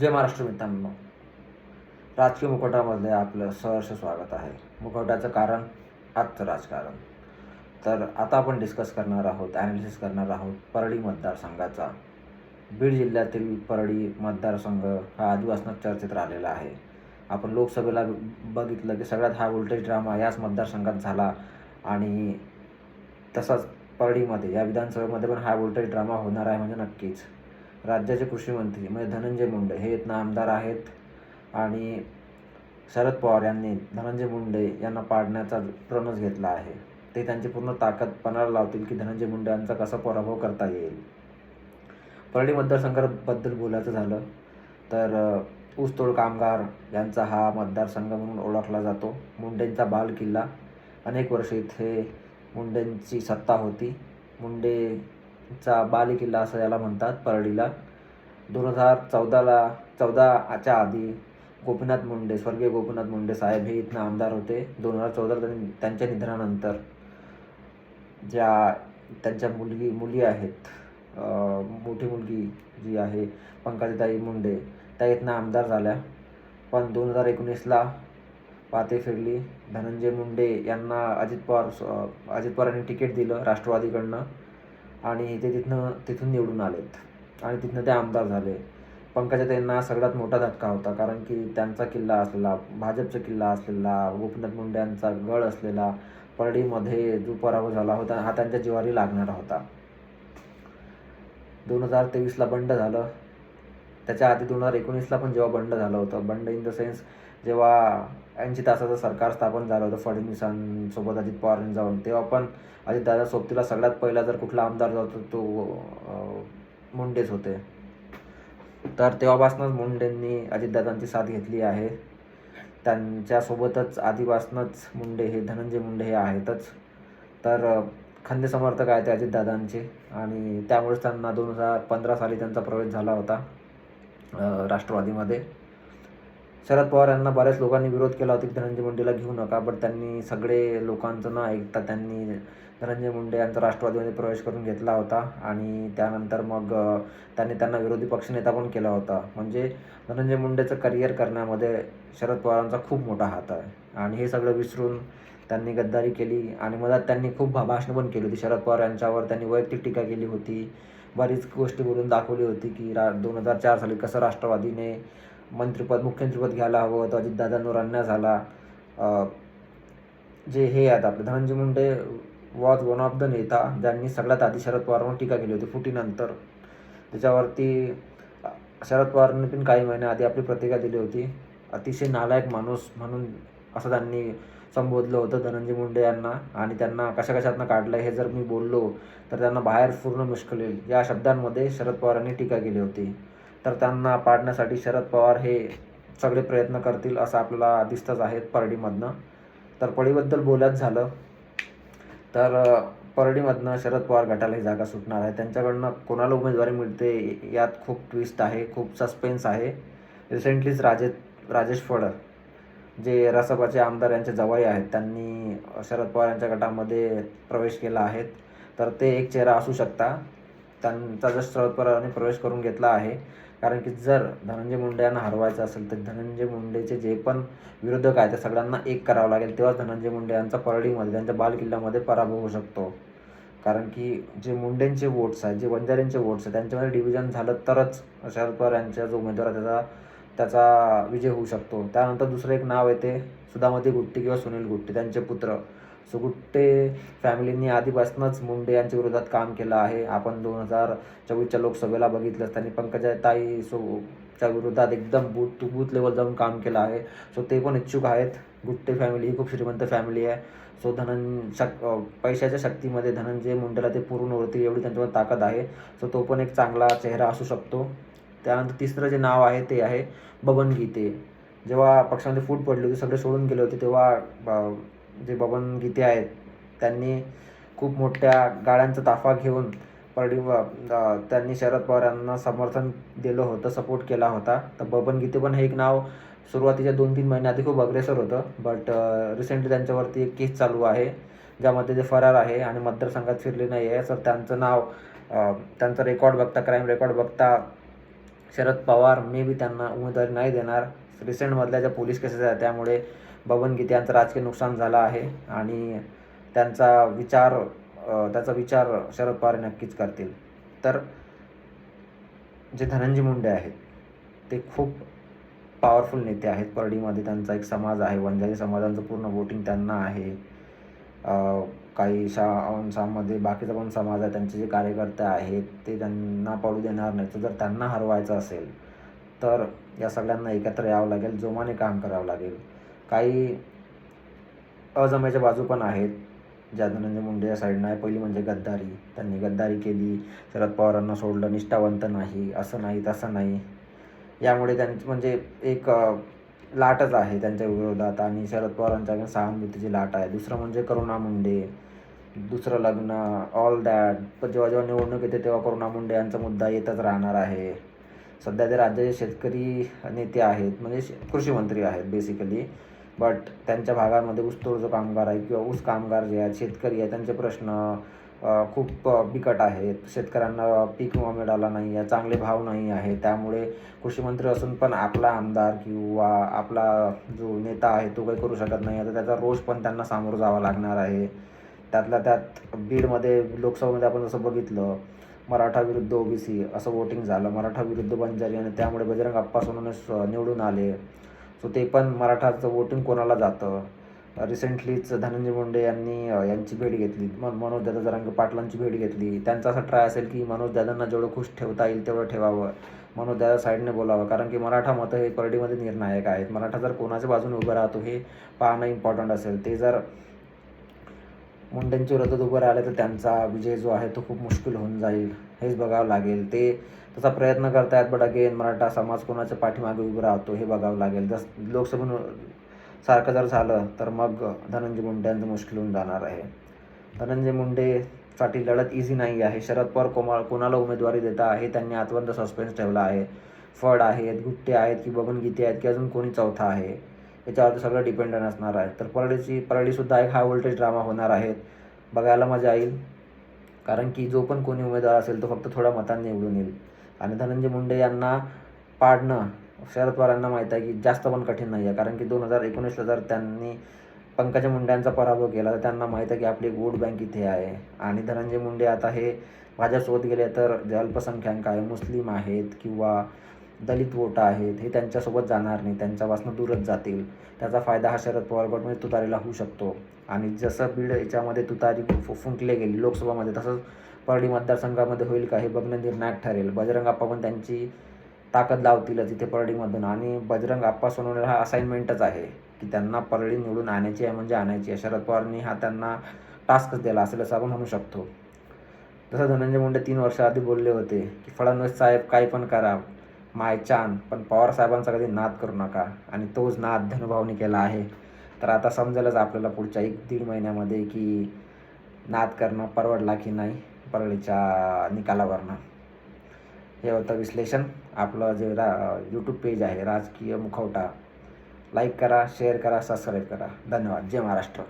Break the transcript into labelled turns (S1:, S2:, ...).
S1: जय महाराष्ट्र मित्रांनो. राजकीय मुखवटामध्ये आपलं सहर्ष स्वागत आहे. मुखवट्याचं कारण आजचं राजकारण. तर आता आपण डिस्कस करणार आहोत ॲनालिसिस करणार आहोत परळी मतदारसंघाचा. बीड जिल्ह्यातील परळी मतदारसंघ हा आदिवासीत चर्चेत राहिलेला आहे. आपण लोकसभेला बघितलं की सगळ्यात हा व्होल्टेज ड्रामा याच मतदारसंघात झाला आणि तसाच परळीमध्ये या विधानसभेमध्ये पण हा व्होल्टेज ड्रामा होणार आहे म्हणजे नक्कीच. राज्याचे कृषीमंत्री म्हणजे धनंजय मुंडे. हे इथनं आमदार आहेत. आणि शरद पवार यांनी धनंजय मुंडे यांना पाडण्याचा प्रणस घेतला आहे. ते त्यांची पूर्ण ताकद पणाला लावतील की धनंजय मुंडे यांचा कसा पराभव करता येईल. परळी मतदारसंघाबद्दल बोलायचं झालं तर ऊसतोड कामगार यांचा हा मतदारसंघ म्हणून ओळखला जातो. मुंडेंचा बाल किल्ला. अनेक वर्ष इथे मुंडेंची सत्ता होती. मुंडे चा किल्ला असं याला म्हणतात परळीला. दोन हजार चौदाला चौदाच्या आधी गोपीनाथ मुंडे स्वर्गीय गोपीनाथ मुंडे साहेब हे इथनं आमदार होते. दोन हजार चौदाला त्यांनी त्यांच्या निधनानंतर ज्या त्यांच्या मुलगी मुली आहेत मोठी मुलगी जी आहे पंकजताई मुंडे त्या इथनं आमदार झाल्या. पण दोन हजार एकोणीसला पाते फिरली. धनंजय मुंडे यांना अजित पवार अजित पवार यांनी तिकीट दिलं राष्ट्रवादीकडनं. आणि ते तिथनं तिथून निवडून आलेत. आणि तिथनं ते आमदार झाले. पंकजा त्यांना सगळ्यात मोठा धक्का होता कारण की त्यांचा किल्ला असलेला भाजपचा किल्ला असलेला गोपीनाथ मुंडे यांचा गड असलेला परळीमध्ये जो पराभव झाला होता हा त्यांच्या जिवारी लागणारा होता. दोन हजार तेवीसला बंड झालं. त्याच्या आधी दोन हजार एकोणीसला पण जेव्हा बंड झालं होतं बंड इन द सेन्स जेव्हा ऐंशी तासाचं सरकार स्थापन झालं होतं फडणवीसांसोबत अजित पवारांनी जाऊन तेव्हा पण अजितदादा सोबतीला सगळ्यात पहिला जर कुठला आमदार जातो तो मुंडेच होते. तर तेव्हापासूनच मुंडेंनी अजितदादांची साथ घेतली आहे. त्यांच्यासोबतच आधीपासूनच मुंडे हे धनंजय मुंडे हे आहेतच. तर खंदे समर्थक आहेत ते अजितदादांचे आणि त्यामुळेच त्यांना दोन हजार पंधरा साली त्यांचा प्रवेश झाला होता राष्ट्रवादीमध्ये. शरद पवार यांना बऱ्याच लोकांनी विरोध केला होता की धनंजय मुंडेला घेऊ नका बट त्यांनी सगळे लोकांचं न ऐकता त्यांनी धनंजय मुंडे यांचा राष्ट्रवादीमध्ये प्रवेश करून घेतला होता आणि त्यानंतर मग त्यांनी त्यांना विरोधी पक्षनेता पण केला होता. म्हणजे धनंजय मुंडेचं करिअर करण्यामध्ये शरद पवारांचा खूप मोठा हात आहे. आणि हे सगळं विसरून त्यांनी गद्दारी केली आणि मधात त्यांनी खूप भा भाषणं पण केली होती. शरद पवार यांच्यावर त्यांनी वैयक्तिक टीका केली होती. बरीच गोष्टी बोलून दाखवली होती की रा दोन हजार चार साली कसं राष्ट्रवादीने मंत्रिपद मुख्यमंत्रीपद घ्यायला हवं होतं अजितदादांवर अन्याय झाला. जे हे आहेत आपले Dhananjay Munde was one of the नेता ज्यांनी सगळ्यात आधी शरद पवारांवर टीका केली होती फुटीनंतर. त्याच्यावरती शरद पवारांनी पण काही महिन्याआधी आपली प्रतिक्रिया दिली होती. अतिशय नालायक माणूस म्हणून असं त्यांनी संबोधलं होतं धनंजय मुंडे यांना. आणि त्यांना कशा कशातनं काढलं हे जर मी बोललो तर त्यांना बाहेर पूर्ण मुश्किल येईल. या शब्दांमध्ये शरद पवारांनी टीका केली होती. तर त्यांना पाडण्यासाठी शरद पवार हे सगळे प्रयत्न करतील असं आपल्याला दिसतंच आहेत परडीमधनं. तर परळीबद्दल बोलायचं झालं. तर परडीमधनं शरद पवार गटाला ही जागा सुटणार आहे. त्यांच्याकडनं कोणाला उमेदवारी मिळते यात खूप ट्विस्ट आहे खूप सस्पेन्स आहे. रिसेंटलीच राजे राजेश फडर जे रासपाचे आमदार यांचे जवाई आहेत त्यांनी शरद पवार यांच्या गटामध्ये प्रवेश केला आहे. तर ते एक चेहरा असू शकता. त्यांचा जर शरद पवारांनी प्रवेश करून घेतला आहे. कारण की जर धनंजय मुंडे यांना हरवायचं असेल तर धनंजय मुंडेचे जे पण विरोधक आहेत त्या सगळ्यांना एक करावं लागेल. तेव्हाच धनंजय मुंडे यांचा परळीमध्ये त्यांच्या बालकिल्ल्यामध्ये पराभव होऊ शकतो. कारण की जे मुंडेंचे वोट्स आहेत जे वंजाऱ्यांचे वोट्स आहेत त्यांच्यामध्ये डिव्हिजन झालं तरच शरद पवार यांचा जो उमेदवार आहे त्याचा त्याचा विजय होऊ शकतो. त्यानंतर दुसरं एक नाव येते सुधामती गुट्टी किंवा सुनील गुट्टी त्यांचे पुत्र. सो गुट्टे फॅमिलींनी आधीपासूनच मुंडे यांच्या विरोधात काम केलं आहे. आपण दोन हजार चोवीसच्या लोकसभेला बघितलं त्यांनी पंकजाताई सो च्या विरोधात एकदम बूथ टू बूथ लेवल जाऊन काम केलं आहे. सो ते पण इच्छुक आहेत. गुट्टे फॅमिली ही खूप श्रीमंत फॅमिली आहे. सो धनं शक पैशाच्या शक्तीमध्ये धनंजय मुंडेला ते पूर्ण होते एवढी त्यांच्यावर ताकद आहे. सो तो पण एक चांगला चेहरा असू शकतो. त्यानंतर तिसरं जे नाव आहे ते आहे बबन गीते जेव्हा पक्षामध्ये फूट पडली होती सगळे सोडून गेले होते तेव्हा जे बबन गीते आहेत त्यांनी खूप मोठ्या गाड्यांचा ताफा घेऊन परडी त्यांनी शरद पवार यांना समर्थन दिलं होतं सपोर्ट केला होता. तर बबन गीते पण हे एक नाव सुरुवातीच्या दोन तीन महिन्याआधी खूप अग्रेसर होतं. बट रिसेंटली त्यांच्यावरती एक केस चालू आहे ज्यामध्ये ते फरार आहे आणि मतदारसंघात फिरले नाही आहे तर त्यांचं नाव त्यांचा रेकॉर्ड बघता क्राईम रेकॉर्ड बघता शरद पवार मे बी त्यांना उमेदवारी नाही देणार. रिसेंटमधल्या ज्या पोलीस केसेस आहेत त्यामुळे बबन यांचं राजकीय नुकसान झालं आहे आणि त्यांचा विचार त्याचा विचार शरद पवार हे नक्कीच करतील. तर जे धनंजय मुंडे आहेत ते खूप पॉवरफुल नेते आहेत. परडीमध्ये त्यांचा एक समाज आहे वंजारी समाजांचं पूर्ण वोटिंग त्यांना आहे. काही शा अंशामध्ये बाकीचा पण समाज आहे त्यांचे जे कार्यकर्ते आहेत ते त्यांना पडू देणार नाही तर जर त्यांना हरवायचं असेल तर या सगळ्यांना एकत्र यावं लागेल. जोमाने काम करावं लागेल. काही अजमायच्या बाजू पण आहेत. ज्या धनंजय मुंडे या साईडनं आहे पहिली म्हणजे गद्दारी. त्यांनी गद्दारी केली. शरद पवारांना सोडलं. निष्ठावंत नाही. असं नाही तसं नाही. यामुळे त्यांची म्हणजे एक लाटच आहे त्यांच्या विरोधात. आणि शरद पवारांच्या सहानुभूतीची लाट आहे. दुसरं म्हणजे करुणा मुंडे. दुसरं लग्न ऑल दॅट पण जेव्हा जेव्हा निवडणूक येते तेव्हा करुणा मुंडे यांचा मुद्दा येतच राहणार आहे. सध्या ते राज्याचे शेतकरी नेते आहेत. म्हणजे कृषीमंत्री कृषी मंत्री आहेत बेसिकली बट त्यांच्या भागामध्ये ऊसतोड जो कामगार आहे किंवा ऊस कामगार जे आहेत शेतकरी आहे त्यांचे प्रश्न खूप बिकट आहेत. शेतकऱ्यांना पीक विमा मिळाला नाही आहे चांगले भाव नाही आहे. त्यामुळे कृषीमंत्री असून पण आपला आमदार किंवा आपला जो नेता आहे तो काही करू शकत नाही. आता त्याचा रोष पण त्यांना सामोरं जावं लागणार आहे. त्यातल्या त्यात बीडमध्ये लोकसभेमध्ये आपण जसं बघितलं मराठा विरुद्ध ओबीसी असं वोटिंग झालं. मराठा विरुद्ध बंजारी आणि त्यामुळे बजरंग अप्पा सोनवणे निवडून आले. सो ते पण मराठाचं वोटिंग कोणाला जातं? रिसेंटलीच धनंजय मुंडे यांनी यांची भेट घेतली. मन मनोज दादा जरांग पाटलांची भेट घेतली. त्यांचा असा ट्राय असेल की मनोज दादांना जेवढं खुश ठेवता येईल तेवढं ठेवावं. मनोज दादा साईडने बोलावं. कारण की मराठा मतं हे परडीमध्ये निर्णायक आहेत. मराठा जर कोणाच्या बाजूने उभं राहतो हे पाहणं इम्पॉर्टंट असेल. ते जर मुंडेंच्या विरोधात उभं राहिलं तर त्यांचा विजय जो आहे तो खूप मुश्किल होऊन जाईल. हेच बघावं लागेल. ते तसा प्रयत्न करतायत बट अगेन मराठा समाज कोणाच्या पाठीमागे उभं राहतो हे बघावं लागेल. जस लोकसभा सारखं जर झालं तर मग धनंजय मुंडेंचं मुश्किल होऊन जाणार आहे. धनंजय मुंडेसाठी लढत इझी नाही आहे. शरद पवार कोमा कोणाला उमेदवारी देता आहे? त्यांनी आतवंत सस्पेन्स ठेवला आहे. फड आहेत गुट्टे आहेत की बबन गीते आहेत की अजून कोणी चौथा आहे? याच्यावरती सगळं डिपेंडंट असणार आहे. तर परळीची परळीसुद्धा एक हाय व्होल्टेज ड्रामा होणार आहे. बघायला मजा येईल. कारण की जो पण कोणी उमेदवार असेल तो फक्त थोड्या मतांनी निवडून येईल. आणि धनंजय मुंडे यांना पाडणं शरद पवारांना माहीत आहे की जास्त पण कठीण नाही आहे कारण की दोन हजार एकोणीसला जर त्यांनी पंकजा मुंड्यांचा पराभव केला तर त्यांना माहीत आहे की आपली एक वोट बँक इथे आहे. आणि धनंजय मुंडे आता हे भाजपसोबत गेले तर जे अल्पसंख्याक आहे मुस्लिम आहेत किंवा दलित वोट आहेत हे त्यांच्यासोबत जाणार नाही. त्यांच्यापासून दूरच जातील. त्याचा फायदा हा शरद पवार गटमध्ये म्हणजे तुतारीला होऊ शकतो. आणि जसं बीड याच्यामध्ये तुतारी फु- फुंकले गेली लोकसभामध्ये तसंच परळी मतदारसंघामध्ये होईल का हे बघणं निर्णायक ठरेल. बजरंग आप्पा पण त्यांची ताकद लावतीलच इथे परळीमधून आणि बजरंग आप्पा सोनवणे हा असाइनमेंटच आहे की त्यांना परळी निवडून आणायची आहे म्हणजे आणायची आहे. शरद पवारनी हा त्यांना टास्कच दिला असेल असं आपण म्हणू शकतो. जसं धनंजय मुंडे तीन वर्ष आधी बोलले होते की फडणवीस साहेब काही पण करा माय चान पण पवार साहेबांचा कधी नाद करू नका. आणि तोच नाद धनुभावने केला आहे. तर आता समजेलच आपल्याला पुढच्या एक दीड महिन्यामध्ये की नाद करणं परवडला की नाही. परळीच्या निकालावरनं. हे होतं विश्लेषण. आपलं जे रा यूट्यूब पेज आहे राजकीय मुखवटा. लाईक करा शेअर करा सबस्क्राईब करा. धन्यवाद. जय महाराष्ट्र.